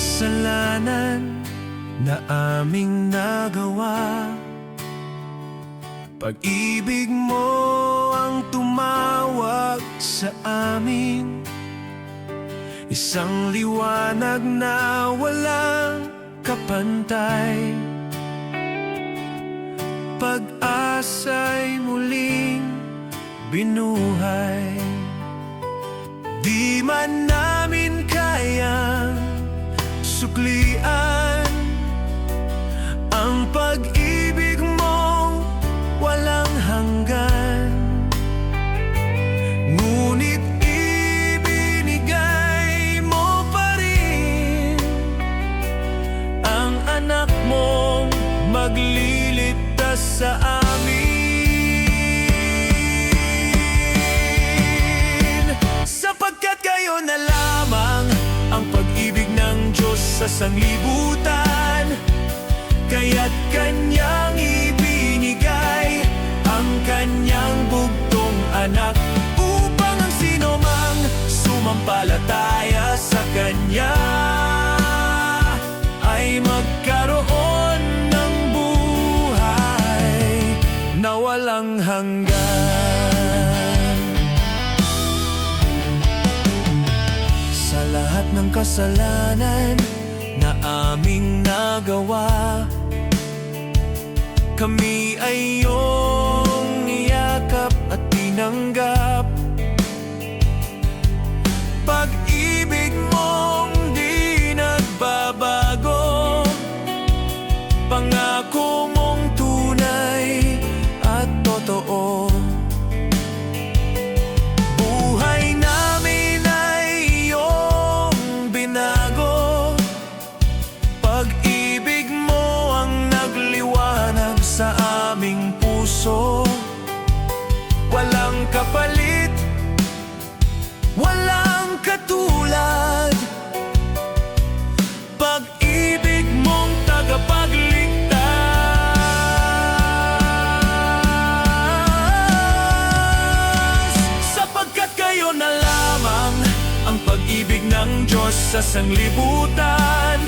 kasalanan na aming nagawa. Pag-ibig mo ang tumawag sa amin. Isang liwanag na walang kapantay. Pag-asa'y muling binuhay. Di man namin kayang suklian Ang pag-ibig mong walang hanggan. Ngunit ibinigay mo pa rin Ang anak mong magliligtas sa amin sanglibutan Kaya't kanyang ibinigay ang kanyang bugtong anak Upang ang sino mang sumampalataya sa kanya Ay magkaroon ng buhay na walang hanggan. Sa lahat ng kasalanan na aming nagawa Kami ay iyong niyakap at tinanggap sa sanglibutan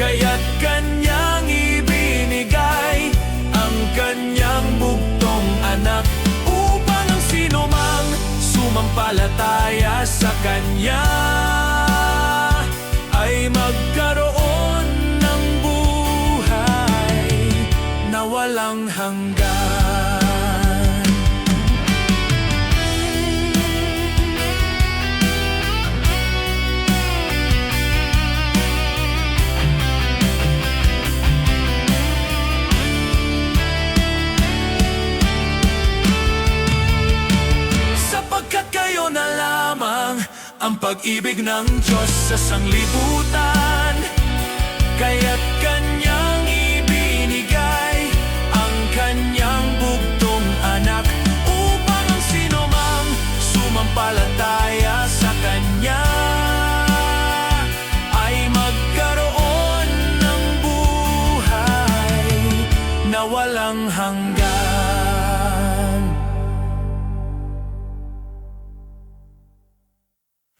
Kaya't kanyang ibinigay ang kanyang bugtong anak Upang ang sino mang sumampalataya sa kanya Ay magkaroon ng buhay na walang hanggan ang pag-ibig ng Diyos sa sanglibutan. Kaya't Kanyang ibinigay ang Kanyang bugtong anak Upang ang sino mang sumampalataya sa Kanya Ay magkaroon ng buhay na walang hanggan.